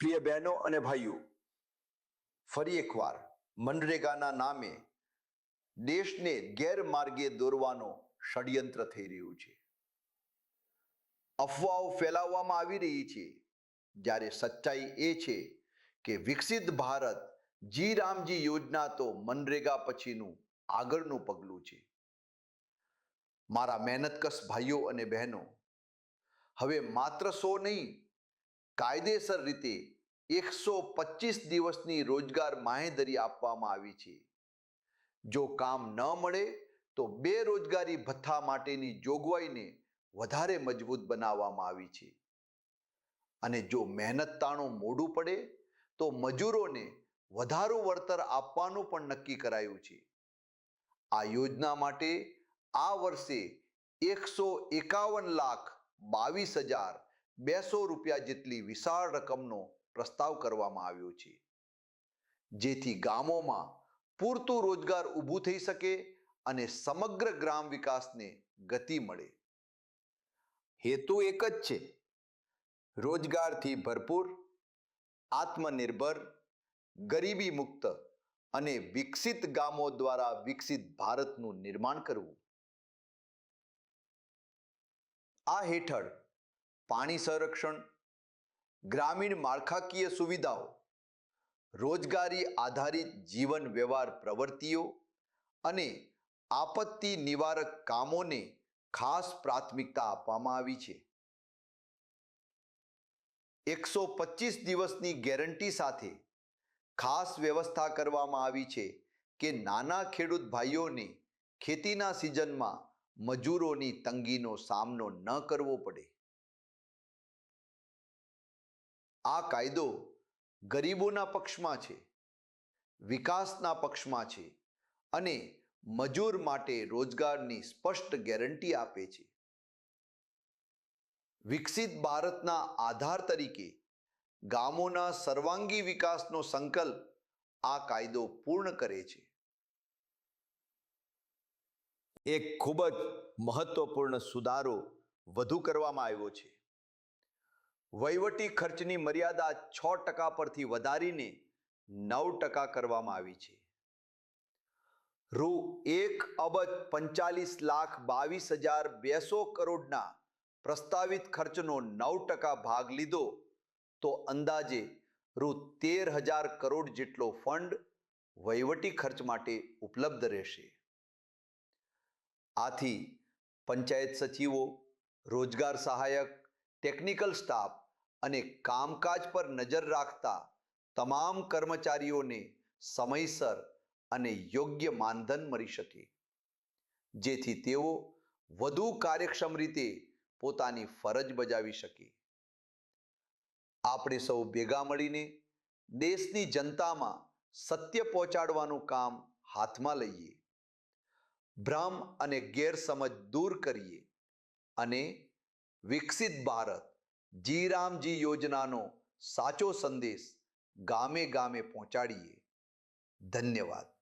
પ્રિય બહેનો અને ભાઈઓ, ફરી એકવાર મનરેગાના નામે દેશને ગેરમાર્ગે દોરવાનો ષડયંત્ર થઈ રહ્યું છે. અફવાઓ ફેલાવવામાં આવી રહી છે. જ્યારે સચ્ચાઈ એ છે કે વિકસિત ભારત જી રામજી યોજના તો મનરેગા પછીનું આગળનું પગલું છે. મારા મહેનતકશ ભાઈઓ અને બહેનો, હવે માત્ર સો નહીં કાયદેસર રીતે એકસો પચીસ દિવસની રોજગાર માહેધરી આપવામાં આવી છે. જો કામ ન મળે, તો બેરોજગારી ભથ્થા માટેની જોગવાઈને વધારે મજબૂત બનાવવામાં આવી છે. અને જો મહેનત તાણું મોડું પડે, તો મજૂરોને વધારું વળતર આપવાનું પણ નક્કી કરાયું છે. આ યોજના માટે આ વર્ષે એકસો એકાવન લાખ બાવીસ હજાર બેસો રૂપિયા જેટલી વિશાળ રકમનો પ્રસ્તાવ કરવામાં આવ્યો છે. જેથી ગામોમાં પૂરતું રોજગાર ઊભું થઈ શકે અને સમગ્ર ગ્રામ વિકાસને ગતિ મળે. હેતુ એક જ છે. રોજગારથી ભરપૂર, આત્મનિર્ભર, ગરીબી મુક્ત અને વિકસિત ગામો દ્વારા વિકસિત ભારતનું નિર્માણ કરવું. આ હેઠળ પાણી સંરક્ષણ, ગ્રામીણ માળખાકીય સુવિધાઓ, રોજગારી આધારિત જીવન વ્યવહાર પ્રવૃત્તિઓ અને આપત્તિ નિવારક કામોને ખાસ પ્રાથમિકતા આપવામાં આવી છે. એકસો પચીસ દિવસની ગેરંટી સાથે ખાસ વ્યવસ્થા કરવામાં આવી છે કે નાના ખેડૂત ભાઈઓને ખેતીના સિઝનમાં મજૂરોની તંગીનો સામનો ન કરવો પડે. આ કાયદો ગરીબોના પક્ષમાં છે, વિકાસના પક્ષમાં છે અને મજૂર માટે રોજગારની સ્પષ્ટ ગેરંટી આપે છે. વિકસિત ભારતના આધાર તરીકે ગામોના સર્વાંગી વિકાસનો સંકલ્પ આ કાયદો પૂર્ણ કરે છે. એક ખૂબ જ મહત્વપૂર્ણ સુધારો વધુ કરવામાં આવ્યો છે. વહીવટી ખર્ચની મર્યાદા છ ટકા પરથી વધારીને નવ ટકા કરવામાં આવી છે. રૂ એક અબજ પંચાલીસ લાખ બાવીસ હજાર બેસો કરોડના પ્રસ્તાવિત ખર્ચનો નવ ટકા ભાગ લીધો, તો અંદાજે રૂ તેર હજાર કરોડ જેટલો ફંડ વહીવટી ખર્ચ માટે ઉપલબ્ધ રહેશે. આથી પંચાયત સચિવો, રોજગાર સહાયક ટેકનિકલ સ્ટાફ અને કામકાજ પર નજર રાખતા તમામ કર્મચારીઓને સમયસર અને યોગ્ય માનધન મળી શકે. જેથી તેઓ વધુ કાર્યક્ષમ રીતે પોતાની ફરજ બજાવી શકે. આપણે સૌ ભેગા મળીને દેશની જનતામાં સત્ય પહોંચાડવાનું કામ હાથમાં લઈએ. ભ્રમ અને ગેરસમજ દૂર કરીએ અને વિકસિત ભારત જી રામજી યોજનાનો સાચો સંદેશ ગામે ગામે પહોંચાડીએ. ધન્યવાદ.